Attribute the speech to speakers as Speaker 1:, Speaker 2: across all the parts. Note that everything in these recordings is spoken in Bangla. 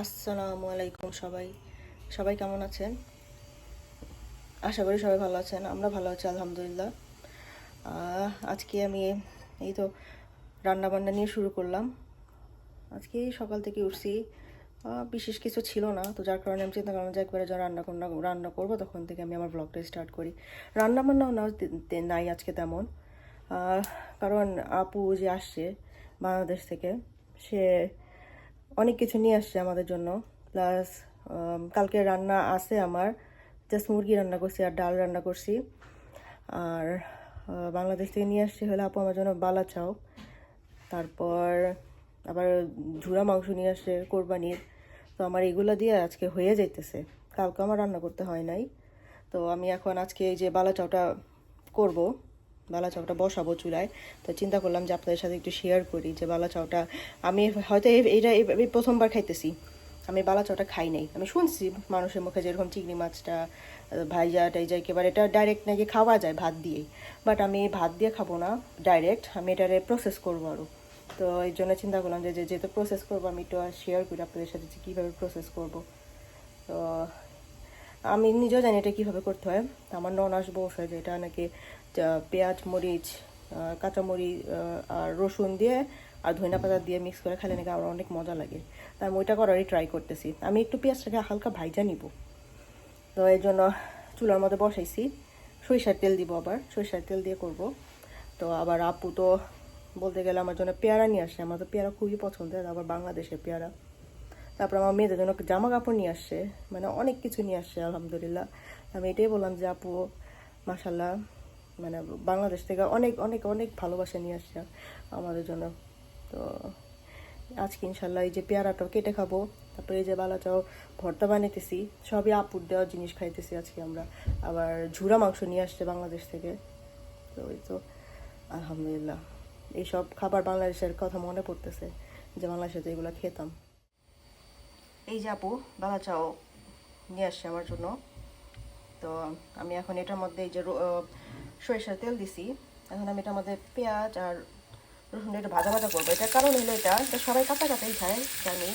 Speaker 1: আসসালামু আলাইকুম সবাই। সবাই কেমন আছেন? আশা করি সবাই ভালো আছেন, আমরা ভালো আছি, আলহামদুলিল্লাহ। আজকে আমি এই তো রান্নাবান্না নিয়ে শুরু করলাম। আজকে সকাল থেকে উঠছি বিশেষ কিছু ছিল না, তো যার কারণে আমি চিন্তা করলাম যে একবারে যখন রান্না করনা, রান্না করব তখন থেকে আমি আমার ব্লগটা স্টার্ট করি। রান্না বান্নাও না নাই আজকে তেমন। কারণ আপু যে আসছে বাংলাদেশ থেকে, সে অনেক কিছু নিয়ে আসছে আমাদের জন্য। প্লাস কালকে রান্না আছে আমার। জাস্ট মুরগি রান্না করছি আর ডাল রান্না করছি। আর বাংলাদেশ থেকে নিয়ে আসছি হলো আপু আমার জন্য বালা চাও। তারপর আবার ঝুরা মাংস নিয়ে আসছে কোরবানির। তো আমার এগুলো দিয়ে আজকে হয়ে যাইতেছে। কালকে আমার রান্না করতে হয় নাই। তো আমি এখন আজকে এই যে বালা চাউটা করব। বালা চাউটা বসাবো চুলায়। তো চিন্তা করলাম যে আপনাদের সাথে একটু শেয়ার করি যে বালা চাউটা আমি হয়তো এইটা এই প্রথমবার খাইতেছি। আমি বালা চাউটা খাই নাই। আমি শুনছি মানুষের মুখে যেরকম চিংড়ি মাছটা, ভাইজা টাইজা একেবারে এটা ডাইরেক্ট নাকি খাওয়া যায় ভাত দিয়েই। বাট আমি ভাত দিয়ে খাব না ডাইরেক্ট আমি এটারে প্রসেস করব আরও তো এই জন্য চিন্তা করলাম যে যেহেতু প্রসেস করব, আমি একটু শেয়ার করি আপনাদের সাথে যে কীভাবে প্রসেস করব। তো আমি নিজেও জানি এটা কীভাবে করতে হয়। আমার নন আসব যে এটা নাকি পেঁয়াজ, মরিচ কাঁচামরিচ আর রসুন দিয়ে আর ধনিয়া পাতা দিয়ে মিক্স করে খেলে নাকি আমার অনেক মজা লাগে। তাই আমি ওইটা করারই ট্রাই করতেছি। আমি একটু পেঁয়াজটাকে হালকা ভাইজা নিব। তো এই জন্য চুলার মধ্যে বসাইছি। সরিষার তেল দিব আবার। সরিষার তেল দিয়ে করব। তো আবার আপু তো বলতে গেলে আমার জন্য পেয়ারা নিয়ে আসছে আমার তো পেয়ারা খুবই পছন্দের, আবার বাংলাদেশের পেয়ারা। তারপর আমার মেয়েদের জন্য জামা কাপড় নিয়ে আসছে মানে অনেক কিছু নিয়ে আসছে আলহামদুলিল্লাহ। আমি এটাই বললাম যে, আপু মাসাল্লাহ মানে বাংলাদেশ থেকে অনেক অনেক অনেক ভালোবাসা নিয়ে আসছে আমাদের জন্য। তো আজকে ইনশাল্লাহ এই যে পেয়ারাটাও কেটে খাব, তারপরে এই যে বালাচাও ভর্তা বানাইতেছি, সবই আপুর দেওয়া জিনিস খাইতেছি আজকে আমরা। আবার ঝুরা মাংস নিয়ে আসছে বাংলাদেশ থেকে। তো ওই তো, আলহামদুলিল্লাহ। এইসব খাবার বাংলাদেশের কথা মনে পড়তেছে যে বাংলাদেশে তো এগুলো খেতাম। এই যে আপু বালা চাও নিয়ে আসছে আমার জন্য। তো আমি এখন এটার মধ্যে এই যে সরিষার তেল দিছি। এখন আমি এটা আমাদের পেঁয়াজ আর রসুন একটু ভাজা ভাজা করব। এটার কারণ হলো এটা এটা সবাই কাঁচা কাঁচাই খায়, জানি।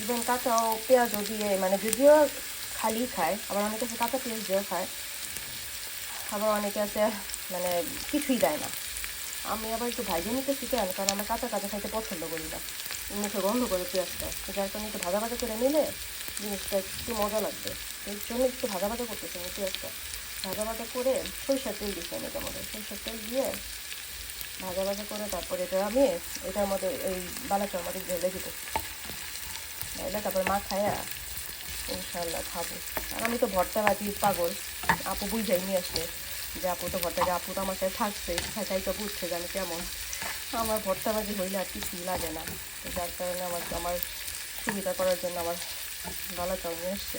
Speaker 1: ইভেন কাঁচাও পেঁয়াজও দিয়ে মানে যদিও খালি খায়, আবার অনেকে আছে কাঁচা পেঁয়াজ দিয়েও খায়। আবার অনেকে আছে মানে কিছুই দেয় না। আমি আবার একটু ভাজে নিতে শিখেন কারণ আমি কাঁচা কাঁচা খাইতে পছন্দ করি না। মুখে গন্ধ করে পেঁয়াজটা। যার কারণে একটু ভাজা ভাজা করে নিলে জিনিসটা একটু মজা লাগবে। এর জন্য একটু ভাজা ভাজা করতেছি পেঁয়াজটা। ভাজা ভাজা করে সরিষার তেল আমি এটার মধ্যে সরিষার তেল দিয়ে ভাজা ভাজা করে তারপরে এটা আমি এটার মধ্যে এই বালাচার মধ্যে ঢেলে দিব। ঢেলে তারপরে মা খায়া ইনশাল্লাহ খাব। আর আমি তো ভর্তা ভাজি পাগল। আপু বুঝাই নিয়ে আসলে যে আপু তো ভর্তা আপু তো আমার সাথে থাকছে। তাই তো বুঝছে যে আমি কেমন। আমার ভর্তা ভাজি হইলে আর কিছু লাগে না। তো যার কারণে আমার আমার সুবিধা করার জন্য আমার বালা নিয়ে এসছে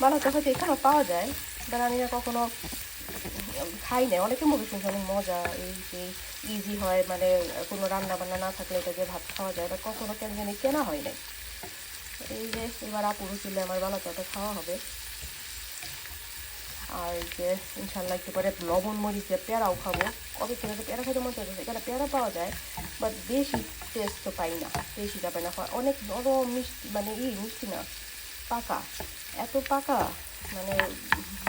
Speaker 1: বালা হয়তো এখানেও পাওয়া যায়। না কখনো খাই না অনেকে মুখে শুনছি অনেক মজা, এই যে ইজি হয় মানে কোনো রান্না বান্না না থাকলে এটা যে ভাত খাওয়া যায় বা কখনো কেন জানি কেনা হয় নাই। এই যে, এবার আপুরু ছিল আমার বালা খাওয়া হবে। আর যে ইনশাল্লাহ একটু পরে লবণ মরিচ দিয়ে পেয়ারাও খাব। কবে থেকে পেয়ারা খেতে মন চাইছে এখানে পেয়ারা পাওয়া যায় বাট বেশি টেস্ট তো পাই না। বেশিটা পাই না। অনেক নরম মিষ্টি মানে ই মিষ্টি না, পাকা। এত পাকা। মানে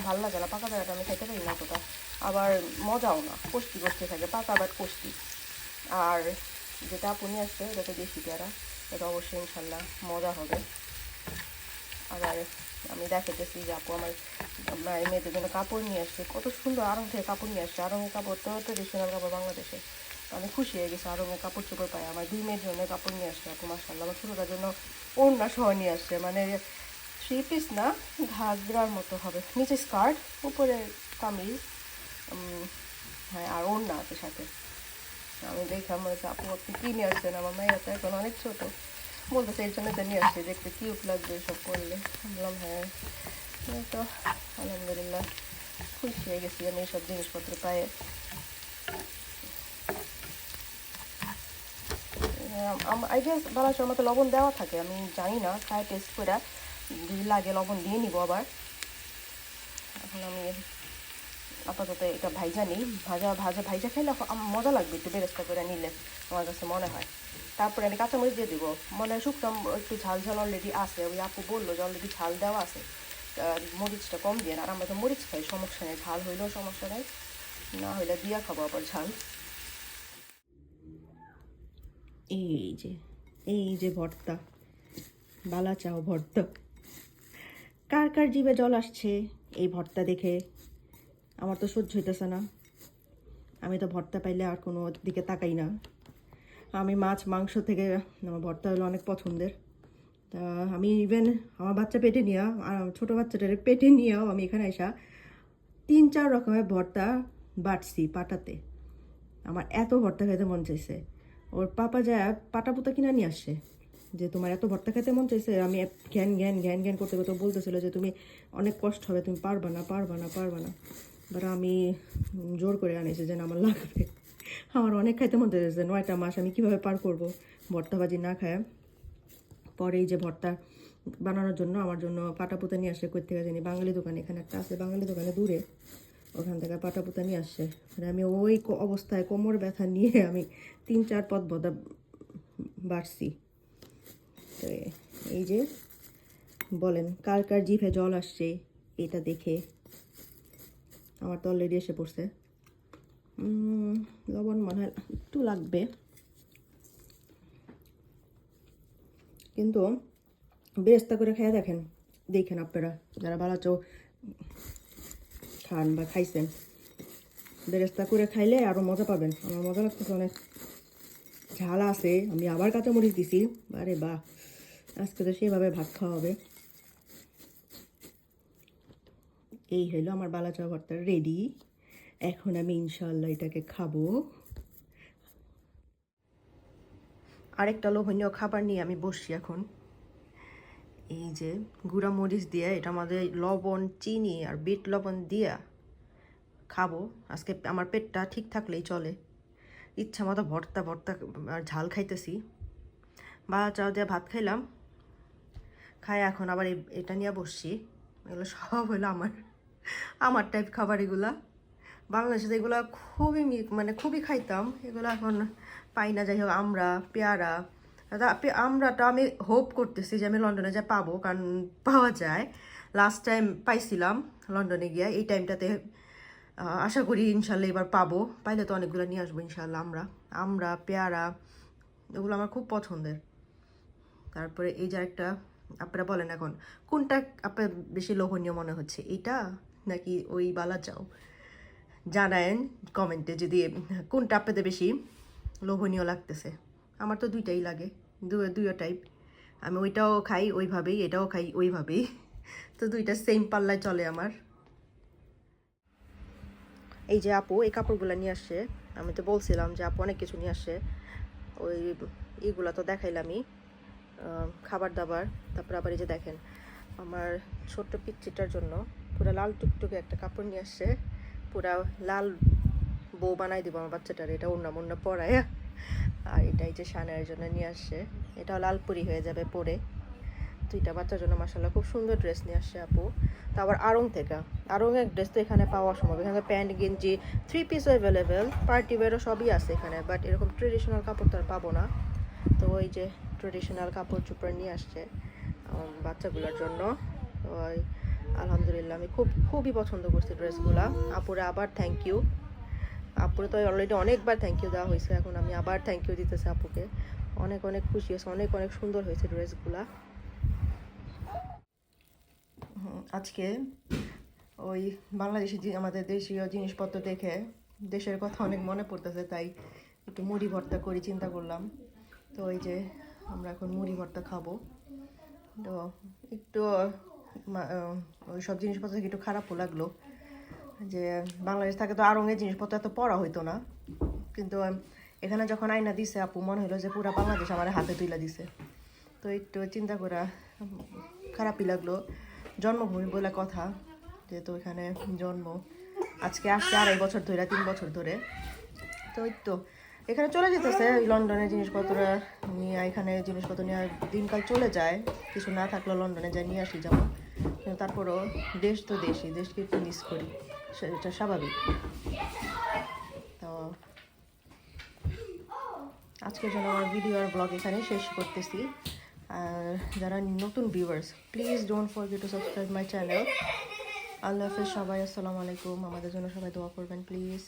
Speaker 1: ভালো লাগে না, পাকা পেয়ারাটা আমি খেতে পারি না অতটা আবার মজাও না, কষ্টি কষ্টি থাকে, পাকা বাট কষ্টি। আর যেটা আপনি আসছে, এটা তো দেশি পেয়ারা, এটা অবশ্যই ইনশাল্লাহ মজা হবে। আবার আমি দেখাতেছি যে আপু আমার এই মেয়েদের জন্য কাপড় নিয়ে আসছে, কত সুন্দর আরং থেকে কাপড় নিয়ে আসছে। আরঙের কাপড় তো ট্রেডিশনাল কাপড় বাংলাদেশে। আমি খুশি হয়ে গেছি, আরঙের কাপড় চোপড় পাই। আমার দুই মেয়ের জন্য কাপড় নিয়ে আসছে আপু মাসাল্লাহ আমার ছোটোটার জন্য ওড়না সহ নিয়ে আসছে। মানে থ্রি পিস না ঘাগরার মতো হবে। নিচে স্কার্ট উপরে কামিজ হ্যাঁ আর ওড়না আছে সাথে। আমি দেখে আমার আপু, আপনি কী নিয়ে আসছেন? আমার মেয়ে তো এখন অনেক ছোটো। বলতেছে, এর জন্য তো নিয়ে আসছে, দেখতে কিউট লাগবে সব করলে বললাম হ্যাঁ। তো, আলহামদুলিল্লাহ, খুশি হয়ে গেছি আমি এইসব জিনিসপত্র পায়ে। আই গেস বালাসের মতো লবণ দেওয়া থাকে, আমি জানি না খাই টেস্ট করে। যদি লাগে লবণ দিয়ে নিব আবার। এখন আমি আপাতত এটা ভাইজা নিই। ভাজা ভাজা, ভাইজা খাইলে মজা লাগবে একটু বেরেস্তা করে নিলে, আমার কাছে মনে হয়। তারপরে আমি কাঁচামরিচ দিয়ে দিব। মনে হয় শুকনো একটু ঝাল ঝাল অলরেডি আছে। ওই আপু বলল যে অলরেডি ঝাল দেওয়া আছে। মরিচটা কম দিয়ে আর আমরা তো মরিচ খাই, সমস্যা নেই। ঝাল হইলেও সমস্যা নেই। না হইলে দিয়া খাব আবার ঝাল। এই যে এই যে ভর্তা। বালা চাও ভর্তা। কার কার জিভে জল আসছে? এই ভর্তা দেখে। আমার তো সহ্য হইতেছে না। আমি তো ভর্তা পাইলে আর কোনো দিকে তাকাই না। আমি মাছ, মাংস থেকে, আমার ভর্তা হলো অনেক পছন্দের। তা আমি ইভেন আমার বাচ্চা পেটে নিয়ে ছোটো বাচ্চাটার পেটে নিয়েও আমি এখানে আসা তিন, চার রকমের ভর্তা বাটছি পাটাতে। আমার এত ভর্তা খেতে মন চাইছে। ওর পাপা যা পাটা পুতা কিনা নিয়ে আসছে। যে তোমার এত ভর্তা খেতে মন চাইছে, আমি জ্ঞান জ্ঞান জ্ঞান জ্ঞান করতে করতে বলতেছিল যে তুমি অনেক কষ্ট হবে, তুমি পারবা না পারবা না পারবা না। বাট আমি জোর করে আনিছি যে না, আমার লাগবে। আমার অনেক খাইতে মন চাইছে নয়টা মাস আমি কীভাবে পার করব ভর্তা ভাজি না খায়। পরে এই যে ভর্তা বানানোর জন্য আমার জন্য পাটা পুতা নিয়ে আসে কই থেকে জানি, বাঙালি দোকান এখানে একটা আছে, বাঙালি দোকানে দূরে। ওখান থেকে পাটা পুতা নিয়ে আসছে মানে আমি ওই অবস্থায় কোমর ব্যথা নিয়ে আমি তিন, চার পদ বদা বাড়ছি। তো এই যে, বলেন, কার কার জিভে জল আসছে, এটা দেখে। আমার তো অলরেডি এসে পড়ছে। লবণ মনে হয় একটু লাগবে। কিন্তু বেরেস্তা করে খেয়ে দেখেন দেখেন আপনারা, যারা ভালো চো খান বা খাইছেন। বেরেস্তা করে খাইলে আরও মজা পাবেন। আমার মজা লাগতেছে অনেক। ঝাল আছে, আমি আবার কাঁচামরিচ দিছি। আরে বাহ! আজকে তো সেভাবে ভাত খাওয়া হবে। এই হলো আমার বালাচা ভর্তা রেডি এখন আমি ইনশাল্লাহ এটাকে খাব। আরেকটা লোভনীয় খাবার নিয়ে আমি বসছি এখন। এই যে গুঁড়া মরিচ দিয়ে এটা আমাদের লবণ, চিনি আর বিট লবণ দিয়া খাব। আজকে আমার পেটটা ঠিক থাকলেই চলে। ইচ্ছা মতো ভর্তা ভর্তা আর ঝাল খাইতেছি। বা চাও দিয়ে ভাত খাইলাম। খাই এখন, আবার এটা নিয়ে বসছি। এগুলো সব হলো আমার আমার টাইপ খাবার এগুলা। বাংলাদেশে এগুলো খুবই মানে খুবই খাইতাম। এগুলো এখন পাই না, যাই হোক, আমরা, পেয়ারা। আমরাটা আমি হোপ করতেছি যে আমি লন্ডনে যা পাবো, কারণ পাওয়া যায়। লাস্ট টাইম পাইছিলাম লন্ডনে গিয়ে, এই টাইমটাতে আশা করি ইনশাল্লাহ এবার পাবো। পাইলে তো অনেকগুলো নিয়ে আসব ইনশাল্লাহ আমরা। আমরা, পেয়ারা, এগুলো আমার খুব পছন্দের। তারপরে এই যে একটা আপনারা বলেন এখন, কোনটা আপনার বেশি লোভনীয় মনে হচ্ছে, এইটা নাকি ওই বালা চাও? জানায়েন কমেন্টে যদি কোনটা আপনাদের বেশি লোভনীয় লাগতেছে। আমার তো দুইটাই লাগে দুইও টাইপ আমি ওইটাও খাই ওইভাবেই, এটাও খাই ওইভাবেই। তো দুইটা সেম পাল্লায় চলে আমার। এই যে আপু, এই কাপড়গুলো নিয়ে আসছে। আমি তো বলছিলাম যে আপু অনেক কিছু নিয়ে আসছে। ওই এইগুলো তো দেখাইলামই। খাবার দাবার তারপর আবার এই যে দেখেন, আমার ছোট্ট পিচ্চিটার জন্য পুরো লাল টুকটুকে একটা কাপড় নিয়ে আসছে, পুরা লাল বউ বানাই দিব আমার বাচ্চাটার, এটা অন্য অন্য পরায়। আর এটাই যে সানের জন্য নিয়ে আসছে, এটাও লালপুরি হয়ে যাবে পরে। দুইটা বাচ্চার জন্য মাসাল্লাহ খুব সুন্দর ড্রেস নিয়ে আসছে আপু। তা আবার আড়ং থেকে এক ড্রেস তো এখানে পাওয়া সম্ভব। এখানে প্যান্ট, গেঞ্জি থ্রি পিস অ্যাভেলেবেল পার্টি ওয়ারও সবই আছে এখানে বাট এরকম ট্রেডিশনাল কাপড় তো আর পাবো না। তো ওই যে ট্রেডিশনাল কাপড় চোপড় নিয়ে আসছে বাচ্চাগুলোর জন্য। ওই, আলহামদুলিল্লাহ, আমি খুব, খুবই পছন্দ করছি ড্রেসগুলা। আপুরে আবার থ্যাংক ইউ আপুরে তো অলরেডি অনেকবার থ্যাংক ইউ দেওয়া হয়েছে, এখন আমি আবার থ্যাংক ইউ দিতেছি আপুকে। অনেক অনেক খুশি হয়েছে, অনেক অনেক সুন্দর হয়েছে ড্রেসগুলা। আজকে ওই বাংলাদেশি আমাদের দেশীয় জিনিসপত্র দেখে দেশের কথা অনেক মনে পড়তেছে, তাই একটু মুড়ি ভর্তা করি, চিন্তা করলাম। তো ওই যে আমরা এখন মুড়ি ভর্তা খাব। তো একটু ওই সব জিনিসপত্র একটু খারাপও লাগল। যে বাংলাদেশ থাকে তো আরঙের জিনিসপত্র এত পড়া হইতো না। কিন্তু এখানে যখন আয়না দিছে, আপু মনে হলো যে পুরা বাংলাদেশ আমার হাতে তুলে দিছে। তো একটু চিন্তা করা খারাপই লাগল। জন্মভূমি বলে কথা, যেহেতু এখানে জন্ম। আজকে আসছে আড়াই বছর ধরে তিন বছর ধরে। তো ওই তো এখানে চলে যেতেছে ওই লন্ডনের জিনিসপত্র নিয়ে, এখানে জিনিসপত্র নিয়ে দিনকাল চলে যায়। কিছু না থাকলেও লন্ডনে যাই, নিয়ে আসি যেমন। কিন্তু তারপরও দেশ তো দেশই, দেশকে একটু মিস করি। সেটা স্বাভাবিক। তো আজকের জন্য আমার ভিডিও আর ব্লগ এখানে শেষ করতেছি। আর যারা নতুন viewers please don't forget to subscribe my channel আল্লাহ হাফেজ সবাই, আসসালামু আলাইকুম। আমাদের জন্য সবাই দোয়া করবেন প্লিজ